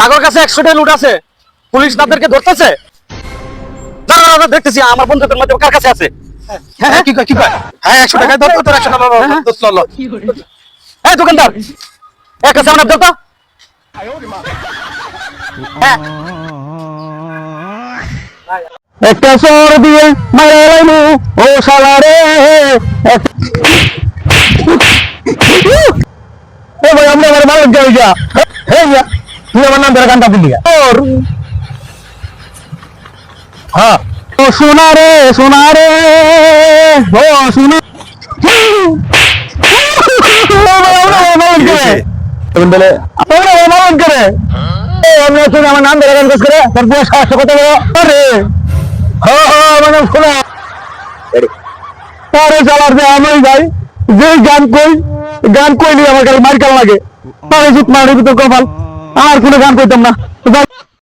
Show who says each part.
Speaker 1: জাগর কাছে একশোটা লুট আছে। পুলিশ তাদেরকে ধরতেছে? দেখতেছি আমার বন্ধুদের মধ্যে কার কাছে আছে? হ্যাঁ হ্যাঁ,
Speaker 2: কি কি হ্যাঁ একশো টাকায় ধর তোর একশো টাকা
Speaker 1: হ্যাঁ দোকানদার এক কাছে আমার দাও হ্যাঁ। একটা সর দিয়ে মারা ও শালা রে। এ ভাই আমরা আমার মালিক যাই যা। হে যা। তুই আমার নাম ধরে হ্যাঁ। ও সোনা রে সোনা রে। ও সোনা। আমরা নাম করে তার পুরো হ্যাঁ। হ্যাঁ মানে চালার যে আমি যাই যে গান কই গান কইলি আমার কাছে মার লাগে মারি তো কপাল আর কোনো গান করতাম না।